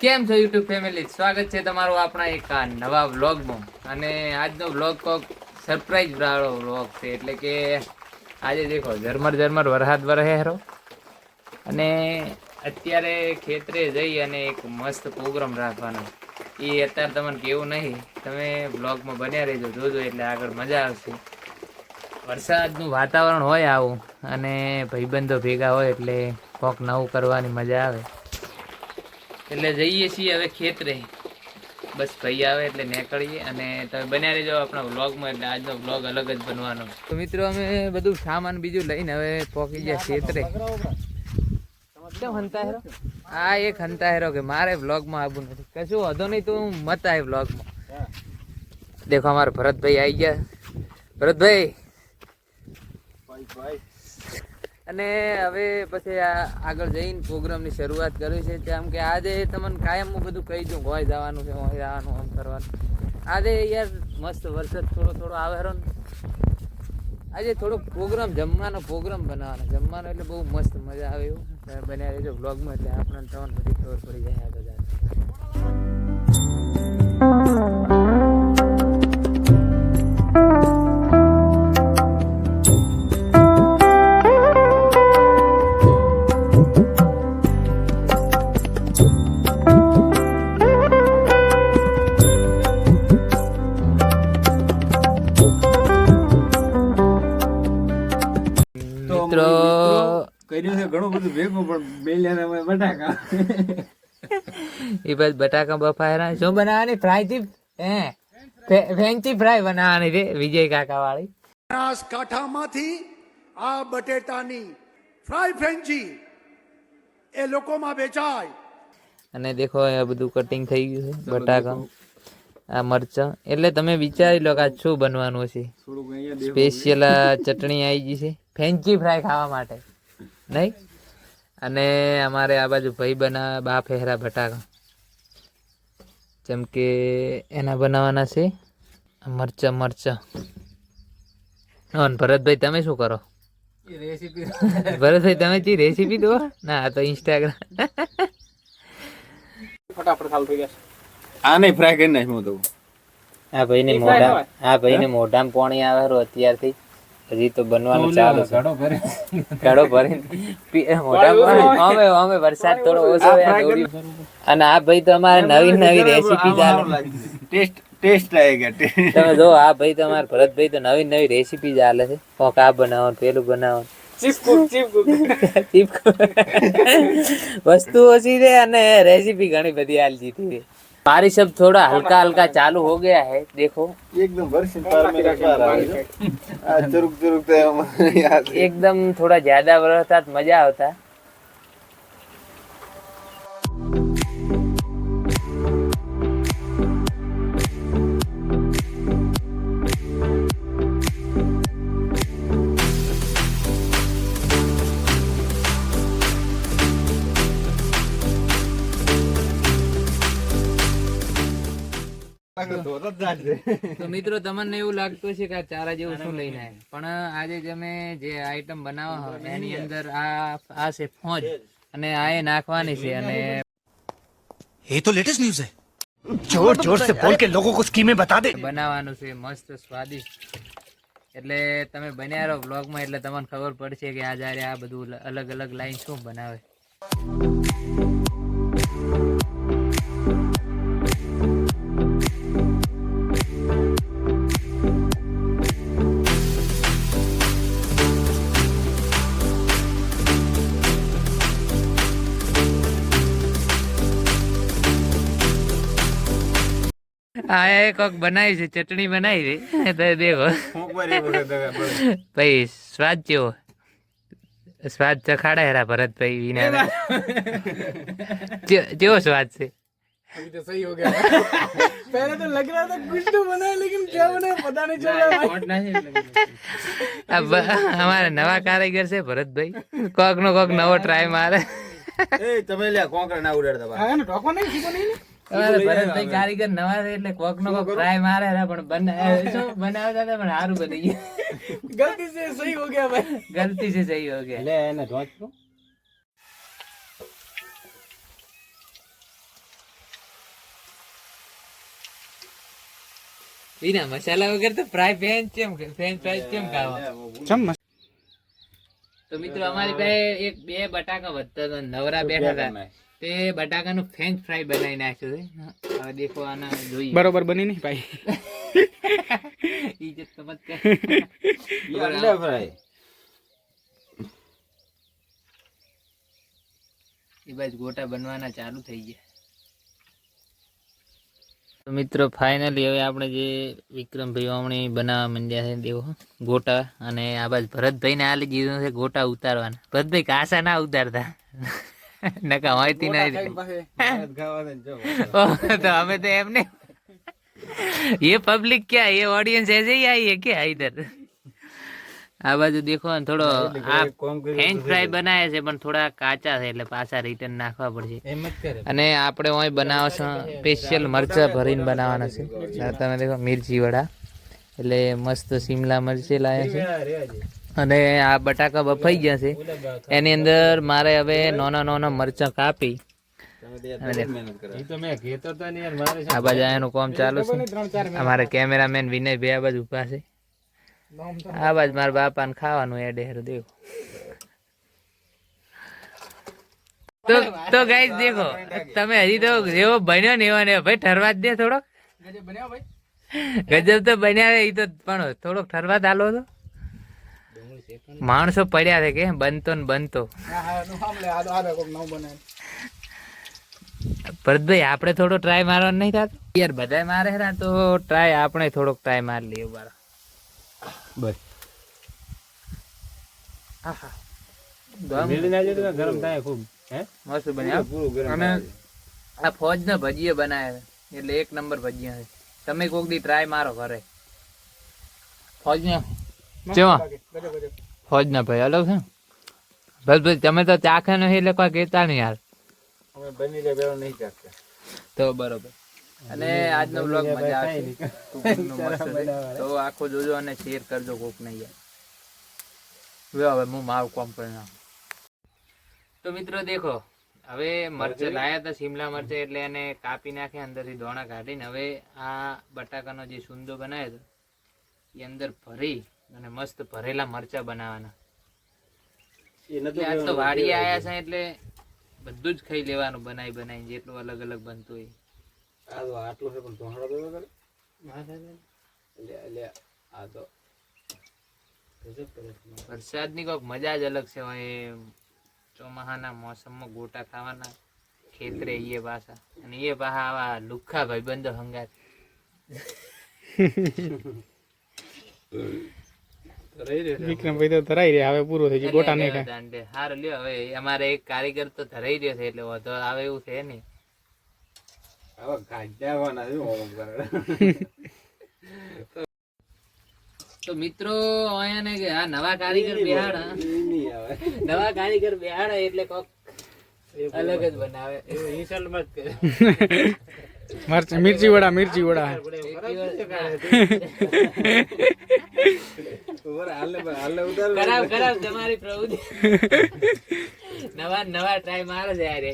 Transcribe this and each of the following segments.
કેમ છો YouTube family સ્વાગત છે તમારું આપણા એક નવા વ્લોગમાં. અને આજનો વ્લોગ કોક સરપ્રાઈઝ વાળો વ્લોગ છે. એટલે કે આજે દેખો, ઝરમર ઝરમર વરસાદ વરહે હરો. અને અત્યારે ખેતરે જઈ અને એક મસ્ત પ્રોગ્રામ રાખવાનો. એ અત્યારે તમને કેવું નહીં, તમે વ્લોગમાં બન્યા રહેજો, જોજો, એટલે આગળ મજા આવશે. વરસાદનું વાતાવરણ હોય આવું, અને ભાઈબંધો ભેગા હોય એટલે કોક નવું કરવાની મજા આવે. એટલે જઈએ છીએ હવે ખેતરે. બસ ભાઈ આવે એટલે નીકળીએ અને તમે બન્યા રહેજો આપણા વ્લોગમાં એટલે આજનો વ્લોગ અલગ જ બનવાનો. તો મિત્રો અમે બધું સામાન બીજું લઈને હવે પહોંચી ગયા ખેતરે. કેમ હંતા હેરો આ એક હંતા હેરો કે મારે વ્લોગમાં આવવું નથી. કશું વધો નહીં તો હું મત આવે વ્લોગમાં. દેખો અમારા ભરતભાઈ આવી ગયા. ભરતભાઈ! અને હવે પછી આગળ જઈને પ્રોગ્રામની શરૂઆત કરવી છે. જેમ કે આજે તમને કાયમ હું બધું કહી દઉં, હોય જવાનું છે, હોય જવાનું, આમ કરવાનું. આજે યાર મસ્ત વરસાદ થોડો થોડો આવે હેરો ને. આજે થોડો પ્રોગ્રામ જમવાનો પ્રોગ્રામ બનાવવાનો. જમવાનો એટલે બહુ મસ્ત મજા આવે એવું. બન્યા રહેજો બ્લોગમાં એટલે આપણને તમને બધી ખબર પડી જાય આગળ ઘણું પણ બેલ્યાને અમે બટાકા. એ બસ બટાકા બફાયા શું બનાવવાની? ફ્રાયથી? હે? ફેન્સી ફ્રાય બનાવવાની છે વિજય કાકા વાળી બનાસકાંઠામાંથી આ બટેટાની ફ્રાય ફ્રેન્ચી એ લોકોમાં વેચાય. અને દેખો આ બધું કટિંગ થઈ ગયું છે બટાકા આ મરચાં. એટલે તમે વિચારી લો કે આ શું બનવાનું છે સ્પેશિયલ આ ચટણી આવી ગઈ છે. ફેન્સી ફ્રાય ખાવા માટે. નહીં? અને અમારે આ બાજુ ભાઈ બના બા ફેરા બટાકા જેમ કે એના બનાવવાના છે મરચા મરચાં. અને ભરતભાઈ તમે શું કરો? ભરતભાઈ તમે ચી રેસીપી દો ના આ તો ઇન્સ્ટાગ્રામ ફટાફટ ચાલુ થઈ ગયા આ નહીં ફ્રાય કરી નાખ્યું તો આ ભાઈને મોઢા આ ભાઈને મોઢામાં પાણી આવે અત્યારથી. હજી તો બનવાનું ચાલુ છે. ઘડો ભરે ઘડો ભરીને પી- મોઢામાં અમે અમે વરસાદ થોડો ઓછો. અને આ ભાઈ તો અમારે નવી નવી રેસીપી ચાલે. ટેસ્ટ ટેસ્ટ આયેગા તમે જો આ ભાઈ તો અમારા ભરતભાઈ તો નવી નવી રેસીપી ચાલે છે. કોક આ બનાવો પેલું બનાવો વસ્તુ ઓછી છે અને રેસીપી ઘણી બધી હાલ જીતી છે. पारी सब थोड़ा हल्का हल्का चालू हो गया है देखो एकदम वर्षित एकदम थोड़ा ज्यादा बरसात मजा होता તો મિત્રો તમને એવું લાગતું છે કે આ ચારા જેવું શું લઈને આવે પણ આજે તમે જે આઈટમ બનાવો એની અંદર આ આ છે ફોજ અને આ એ નાખવાની છે અને એ તો લેટેસ્ટ ન્યૂઝ છે. જોર જોર સે બોલ કે લોકો કો સ્કીમે બતા દે. બનાવવાનું છે મસ્ત સ્વાદિષ્ટ. એટલે તમે બન્યા રહો બ્લોગમાં એટલે તમને ખબર પડશે કે આ જ્યારે આ બધું અલગ અલગ લાઈન શું બનાવે. આ એ કોક બનાવી છે ચટણી બનાવી છે તો દેખો ફૂંક મારી એક વખત હવે બસ. ભાઈ સ્વાદ જેવો સ્વાદ ચખાડા હેરા ભરતભાઈ વિના કેવો સ્વાદ છે अभी तो सही हो गया पहले तो लग रहा था कुछ तो बना है लेकिन क्या बना है पता नहीं चल रहा આ બ- અમારા નવા કારીગર છે ભરતભાઈ કોક નો કોક નવો ટ્રાય મારે એ તમે લ્યા કોંકર ના ઉડાડતા બા હા ટોકો નહીં સીધો નહીં કારીગર નવા છે એટલે કોક નો કોક ટ્રાય મારે છે પણ બનાવે શું બનાવતા હતા પણ સારું બની ગયું. ગલતી છે સહી હો ગયા ભાઈ. ગલતી સે સહી હો ગયા. લે એને રોજ વિના મસાલા વગર તો ફ્રાય ફેન કેમ ફેન ફ્રાઈઝ કેમ ખાવા? તો મિત્રો અમારી પાસે એક બે બટાકા વધતા હતા. નવરા બેઠા હતા. તે બટાકાનું ફ્રેન્ચ ફ્રાય બનાવી નાખ્યું છે. હવે દેખો આના જોઈએ. બરોબર બની નહીં ભાઈ? ઇજ્જત તો મત કર એ બાજ ગોટા બનવાના ચાલુ થઈ ગયા. તો મિત્રો ફાઇનલી હવે આપણે જે વિક્રમભાઈ હમણાં બનાવવા માંડ્યા છે દેવો ગોટા અને આ બાજુ ભરતભાઈને આલી દીધું છે ગોટા ઉતારવાના ભરતભાઈ કાસા ના ઉતારતા નકા હોયતી ના તો અમે તો એમને ये पब्लिक क्या ये ऑडियंस ऐसे ही आई है क्या इधर આ બાજુ દેખો ને થોડો આ ફ્રેન્ચ ફ્રાય બનાવે છે પણ થોડા કાચા છે એટલે પાછા રિટર્ન નાખવા પડશે. અને આપણે ઓય બનાવો છો સ્પેશિયલ મરચા ભરીને બનાવવાના છે. તમે દેખો મિર્ચી વડા એટલે મસ્ત શિમલા મરચી લાવ્યા છે. અને આ બટાકા બફાઈ ગયા છે. એની અંદર મારે હવે નાના નાના મરચા કાપી. અને આ બાજુ એનું કામ ચાલુ છે. અમારે કેમેરામેન વિનયભાઈ આ બાજુ ઊભા છે. આ બાજ મારા બાપાને ખાવાનું એડે હેર દેવ તો તો ગાઈસ દેખો તમે હજી તો જેવો બન્યો ને એવો ને ભાઈ ઠરવા જ દે થોડોક. ગજબ તો બન્યા ઈ તો પણ થોડોક ઠરવા ચાલો હતો. તો માણસો પડ્યા છે કે બનતો ને બનતો. ભરતભાઈ આપણે થોડો ટ્રાય મારવાનો નહીં થતો? યાર બધાય મારે તો ટ્રાય આપણે થોડોક ટ્રાય મારી લઈએ બાર બસ. ગરમ. થાય ખૂબ હે? મસ્ત બન્યા પૂરું ગરમ અને આ ફોજ ના ભજીયા બનાવ્યા એટલે એક નંબર ભજીયા છે. તમે કોક દી ટ્રાય મારો ઘરે. ફોજ ના ફોજ ના ભાઈ અલગ છે બસ બસ તમે તો ચાખે નહીં એટલે કોઈ કહેતા નહીં યાર. અમે બની જાય પેલો નહીં ચાખતા તો બરોબર. અને આજનો બ્લોગ મજા આવશે. તો આખો જોજો અને શેર કરજો કોક ને યાર. હવે હું માવ કોમ તો મિત્રો દેખો હવે મરચે લાયા હતા શિમલા મરચા એટલે એને કાપી નાખે અંદરથી દોણા કાઢીને હવે આ બટાકાનો જે સુંદો બનાવ્યો હતો એ અંદર ભરી અને મસ્ત ભરેલા મરચા બનાવવાના. એટલે આજ તો વાડી આયા છે એટલે બધું જ ખાઈ લેવાનું બનાવી બનાવી જેટલું અલગ અલગ બનતું હોય. આ તો આટલું છે પણ ધોહાડો દેવો કરે એટલે એટલે આ તો વરસાદની કોઈક મજા જ અલગ છે હોય ચોમાહાના મોસમમાં ગોટા ખાવાના ખેતરે એ પાછા. અને એ પાછા આવા લુખ્ખા ભાઈબંધો હંગાત. વિક્રમભાઈ તો ધરાઈ રહ્યા હવે પૂરો થઈ ગયું ગોટા નહીં ખાય લ્યો હવે અમારે એક કારીગર તો ધરાઈ રહ્યો છે એટલે વધો આવે એવું છે નહીં. આવા ગાંઠિયાવાના છે ઓમ કરે. તો મિત્રો અહીંયા ને કે આ નવા કારીગર બિહાડ એ નહીં આવે. નવા કારીગર બિહાડા એટલે કોક અલગ જ બનાવે. મરચી મિરચી વડા મિર્ચી વડા મિર્ચી હાલે હાલે ખરાબ ખરાબ તમારી પ્રવૃત્તિ. નવા નવા ટ્રાય મારે છે યાર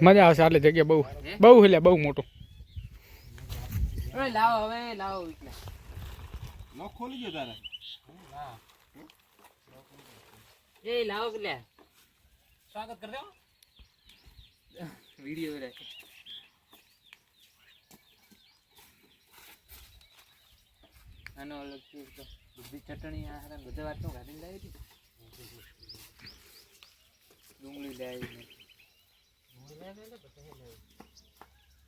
મજા આવશે આટલી જગ્યા બહુ. બહુ એટલે બહુ મોટું. લાવો હવે લાવો નોખ ખોલી ગયો તારે એ લાવો એટલે સ્વાગત કરી વીડિયો આનો અલગ તો બધી ચટણી આ હારા બધા વાતનો કાઢીને લાવી હતી. ડુંગળી લાવી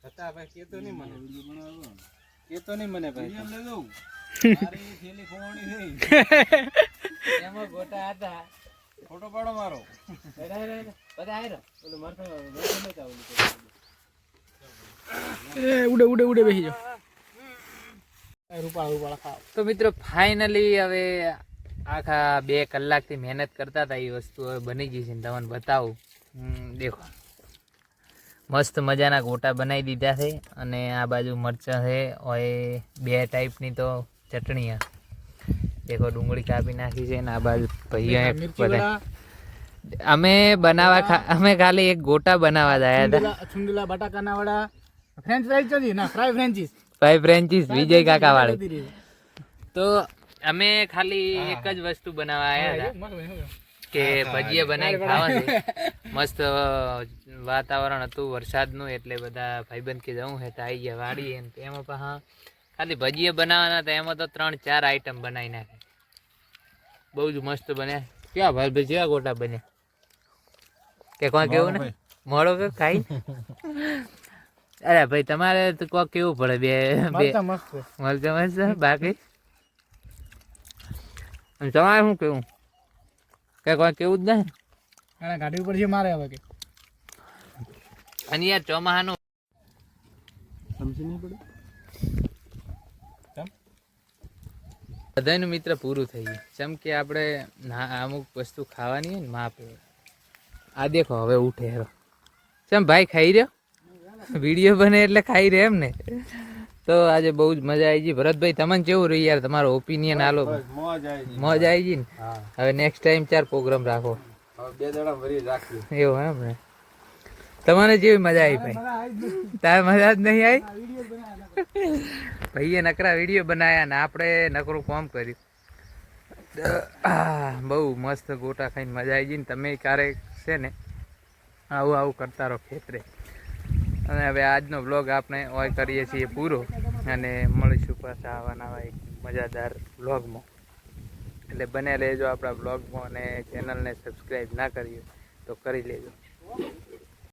હતા ભાઈ કેતો નહીં મને. કેતો નહીં મને ભાઈ. એમ લઈ લઉં. મારી થેલી ખોવાની થઈ એમાં ગોટા હતા. ફોટો પાડો મારો. બધા આયરા, બધા આયરા. ઓલો મરતો મરતો નહીં કાવું એ ઉડે ઉડે ઉડે બેસી જાઓ. રૂપાળા રૂપાળા ખાવ. તો મિત્રો ફાઇનલી હવે આખા બે કલાકથી મહેનત કરતા હતા એ વસ્તુ હવે બની ગઈ છે તમને બતાવું. દેખો. મસ્ત મજાના ગોટા બનાવી દીધા છે અને આ બાજુ મરચાં છે ઓય બે ટાઈપની તો ચટણી દેખો ડુંગળી કાપી નાખી છે ને આ બાજુ ભૈયા અમે બનાવવા અમે ખાલી એક ગોટા બનાવવા જાય હતા. છુંદલા બટાકાના વડા. ફ્રેન્ચ ફ્રાઈઝ તો ના ફ્રાય ફ્રેન્ચીસ ભાઈ ફ્રેન્ચીસ વિજય કાકા વાળી તો અમે ખાલી એક જ વસ્તુ બનાવવા આવ્યા હતા. કે ભજીયા બનાવી ખાવા મસ્ત વાતાવરણ હતું વરસાદનું એટલે બધા ભાઈબંધ કે જવું હે તો આવી ગયા વાડી એમ એમાં પાછા ખાલી ભજીયા બનાવવાના હતા એમાં તો ત્રણ ચાર આઈટમ બનાવી નાખી. બહુ જ મસ્ત બન્યા. કેવા ભાઈ ભાઈ કેવા ગોટા બન્યા? કે કોઈ કેવું ને? મોડો કે ખાઈ? અરે ભાઈ તમારે તો કોક કેવું પડે બે બે મસ્ત મસ્ત બાકી? અને તમારે શું કેવું? કે કોઈ કેવું જ નહીં? અને ગાડી ઉપર છે મારે હવે કે. અને યાર ચોમાહાનું સમજી નહીં પડે? બધાનું મિત્ર પૂરું થઈ ગયું. જેમ કે આપણે અમુક વસ્તુ ખાવાની હોય ને માપ આ દેખો હવે ઉઠે હેરો. ચમ ભાઈ ખાઈ રહ્યો. વીડિયો બને એટલે ખાઈ રહે એમ ને તો આજે બહુ જ મજા આવી ગઈ. ભરતભાઈ તમને કેવું રહ્યું યાર તમારો ઓપિનિયન આલો મોજ આવી ગઈ ને? હવે નેક્સ્ટ ટાઈમ ચાર પ્રોગ્રામ રાખો. બે દડા ભરી રાખ્યું એવું એમ ને? તમારે જેવી મજા આવી ભાઈ? તારે મજા જ નહીં આવી ભાઈએ નકરા વીડિયો બનાવ્યા ને આપણે નકરું કોમ કર્યું. બહુ મસ્ત ગોટા ખાઈને મજા આવી ગઈ ને તમે ક્યારેક છે ને આવું આવું કરતા રહો ખેતરે. અને હવે આજનો બ્લોગ આપણે ઓય કરીએ છીએ પૂરો. અને મળીશું પાછા આવા નવા એક મજાદાર બ્લોગમાં એટલે બને રહેજો આપણા બ્લોગમાં અને ચેનલને સબસ્ક્રાઈબ ના કરી તો કરી લેજો.